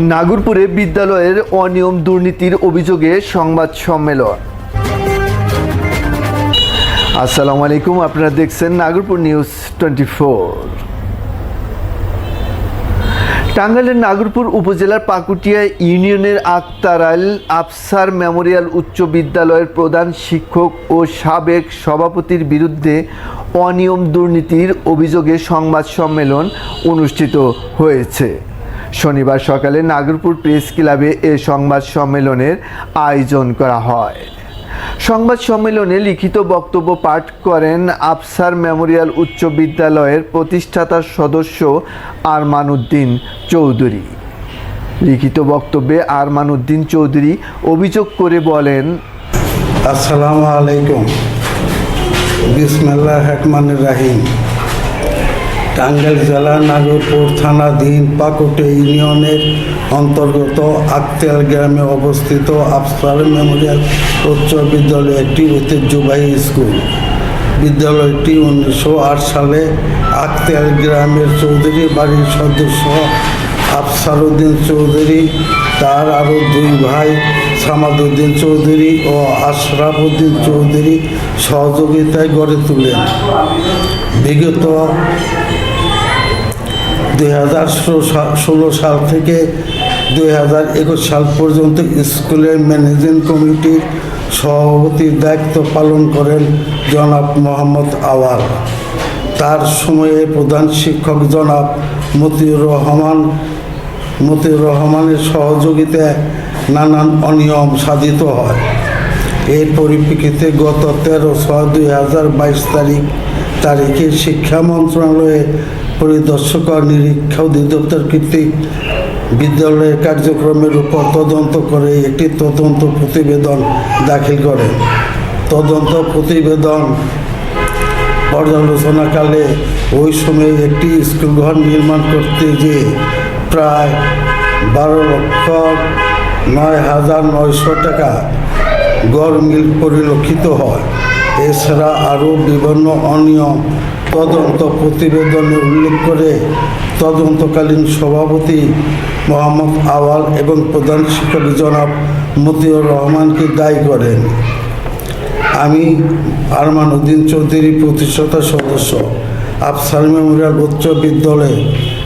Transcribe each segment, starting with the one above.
নাগরপুরে বিদ্যালয়ের অনিয়ম দুর্নীতির অভিযোগে সংবাদ সম্মেলন। আসসালামু আলাইকুম, আপনারা দেখছেন নাগরপুর নিউজ টোয়েন্টি ফোর। টাঙ্গাইলের নাগরপুর উপজেলার পাকুটিয়া ইউনিয়নের আক্তারাল আফসার মেমোরিয়াল উচ্চ বিদ্যালয়ের প্রধান শিক্ষক ও সাবেক সভাপতির বিরুদ্ধে অনিয়ম দুর্নীতির অভিযোগে সংবাদ সম্মেলন অনুষ্ঠিত হয়েছে। শনিবার সকালে নাগরপুর প্রেস ক্লাবে এ সংবাদ সম্মেলনের আয়োজন করা হয়। সংবাদ সম্মেলনে লিখিত বক্তব্য পাঠ করেন আফসার মেমোরিয়াল উচ্চ বিদ্যালয়ের প্রতিষ্ঠাতা সদস্য আরমান উদ্দিন চৌধুরী। লিখিত বক্তব্যে আরমান উদ্দিন চৌধুরী অভিযোগ করে বলেন, আসসালামু আলাইকুম। বিসমিল্লাহ রহমান রাহিম। টাঙ্গাইল জেলা নাগরপুর থানাধীন পাকুটে ইউনিয়নের অন্তর্গত আক্তেল গ্রামে অবস্থিত আফসার মেমোরিয়াল উচ্চ বিদ্যালয় একটি ঐতিহ্যবাহী স্কুল। বিদ্যালয়টি উনিশশো আট সালে আক্তেল গ্রামের চৌধুরী বাড়ির সদস্য আফসার উদ্দিন চৌধুরী, তার আরও দুই ভাই সামাদুদ্দিন চৌধুরী ও আশরাফ উদ্দিন চৌধুরী সহযোগিতায় গড়ে তোলেন। বিগত দুই হাজার ষোলো সাল থেকে দুই হাজার একুশ সাল পর্যন্ত স্কুলের ম্যানেজিং কমিটির সভাপতির দায়িত্ব পালন করেন জনাব মোহাম্মদ আওয়াল তার সময়ে প্রধান শিক্ষক জনাব মতিউর রহমান, মতিউর রহমানের সহযোগিতায় নানান অনিয়ম সাধিত হয়। এর পরিপ্রেক্ষিতে গত তেরো ছয় দুই হাজার বাইশ তারিখ, তারিখে শিক্ষা মন্ত্রণালয়ে পরিদর্শক নিরীক্ষা অধিদপ্তর কর্তৃক বিদ্যালয়ের কার্যক্রমের উপর তদন্ত করে একটি তদন্ত প্রতিবেদন দাখিল করে তদন্ত প্রতিবেদন পর্যালোচনাকালে ওই সময় একটি স্কুল ঘর নির্মাণ করতে যে প্রায় বারো লক্ষ নয় হাজার নয়শো টাকা গড় মিল পরিলক্ষিত হয়। এছাড়া আরও বিভিন্ন অনিয়ম তদন্ত প্রতিবেদনে উল্লেখ করে তদন্তকালীন সভাপতি মোহাম্মদ আওয়াল এবং প্রধান শিক্ষক জনাব মতিউর রহমানকে দায়ী করেন। আমি আরমান উদ্দিন চৌধুরী প্রতিষ্ঠাতা সদস্য। আফসার মেমোরিয়াল উচ্চ বিদ্যালয়ে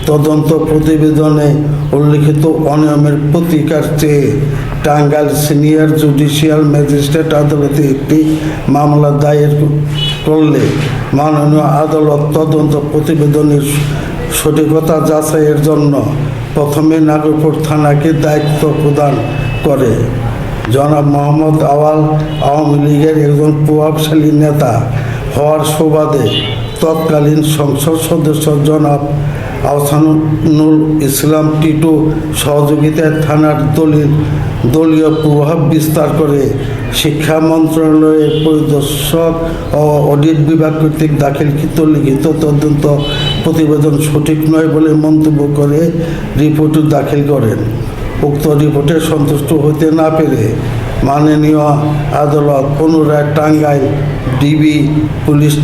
তদন্ত প্রতিবেদনে উল্লিখিত অনিয়মের প্রতিকার চেয়ে টাঙ্গাইল সিনিয়র জুডিশিয়াল ম্যাজিস্ট্রেট আদালতে একটি মামলা দায়ের করলে মাননীয় আদালত তদন্ত প্রতিবেদনের সঠিকতা যাচাইয়ের জন্য প্রথমে নাগরপুর থানাকে দায়িত্ব প্রদান করে। জনাব মোহাম্মদ আওয়াল আওয়ামী লীগের একজন প্রভাবশালী নেতা হওয়ার সুবাদে তৎকালীন সংসদ সদস্য জনাব আহসানুল ইসলাম টিটু সহযোগিতায় থানার দলিল, দলীয় প্রভাব বিস্তার করে শিক্ষা মন্ত্রণালয়ের পরিদর্শক ও অডিট বিভাগ কর্তৃক দাখিলকৃত লিখিত তদন্ত প্রতিবেদন সঠিক নয় বলে মন্তব্য করে রিপোর্ট দাখিল করেন। উক্ত রিপোর্টে সন্তুষ্ট হতে না পেরে মাননীয় আদালত পুনরায় টাঙ্গাইল, ডিবি পুলিশ,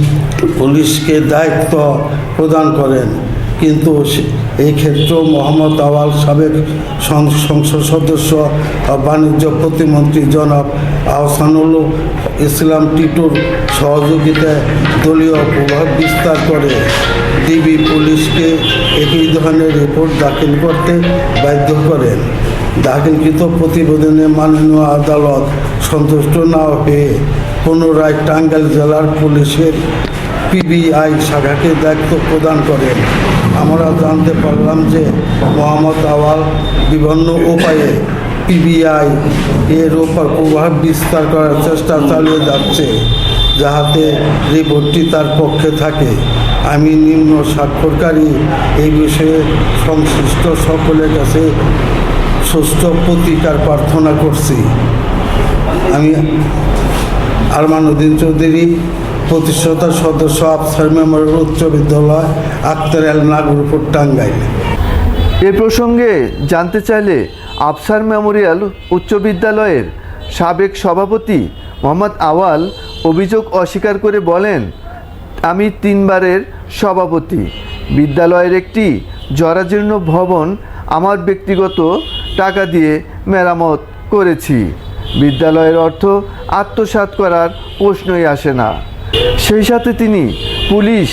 পুলিশকে দায়িত্ব প্রদান করেন। কিন্তু এই ক্ষেত্রেও মোহাম্মদ আওয়াল সাবেক সংসদ সদস্য বাণিজ্য প্রতিমন্ত্রী জনাব আহসানুল ইসলাম টিটুর সহযোগিতায় দলীয় প্রভাব বিস্তার করে। ডিবি পুলিশকে একই ধরনের রিপোর্ট দাখিল করতে বাধ্য করেন। দাখিলকৃত প্রতিবেদনে মাননীয় আদালত সন্তুষ্ট না হয়ে পুনরায় টাঙ্গাইল জেলার পুলিশের পিবিআই শাখাকে দায়িত্ব প্রদান করেন আমরা জানতে পারলাম যে মোহাম্মদ আওয়াল বিভিন্ন উপায়ে পিবিআই এর ওপর প্রভাব বিস্তার করার চেষ্টা চালিয়ে যাচ্ছে, যাহাতে রিপোর্টটি তার পক্ষে থাকে। আমি নিম্ন স্বাক্ষরকারী এই বিষয়ে সংশ্লিষ্ট সকলের কাছে সুষ্ঠু প্রতিকার প্রার্থনা করছি। আমি আরমান উদ্দিন চৌধুরী প্রতিষ্ঠাতা সদস্য আফসার মেমোরিয়াল উচ্চ বিদ্যালয় আক্তার এল নাগরপুর টাঙ্গাইল। এ প্রসঙ্গে জানতে চাইলে আফসার মেমোরিয়াল উচ্চ বিদ্যালয়ের সাবেক সভাপতি মোহাম্মদ আওয়াল অভিযোগ অস্বীকার করে বলেন, আমি তিনবারের সভাপতি। বিদ্যালয়ের একটি জরাজীর্ণ ভবন আমার ব্যক্তিগত টাকা দিয়ে মেরামত করেছি। বিদ্যালয়ের অর্থ আত্মসাৎ করার প্রশ্নই আসে না। সেই সাথে তিনি পুলিশ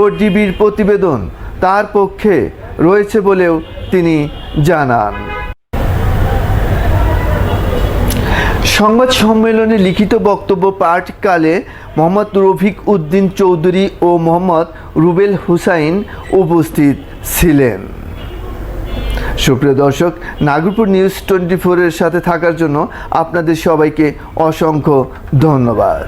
ও ডিবির প্রতিবেদন তার পক্ষে রয়েছে বলেও তিনি জানান। সংবাদ সম্মেলনে লিখিত বক্তব্য পাঠকালে মোহাম্মদ রফিক উদ্দিন চৌধুরী ও মোহাম্মদ রুবেল হুসাইন উপস্থিত ছিলেন। সুপ্রিয় দর্শক, নাগরপুর নিউজ টোয়েন্টি ফোরের সাথে থাকার জন্য আপনাদের সবাইকে অসংখ্য ধন্যবাদ।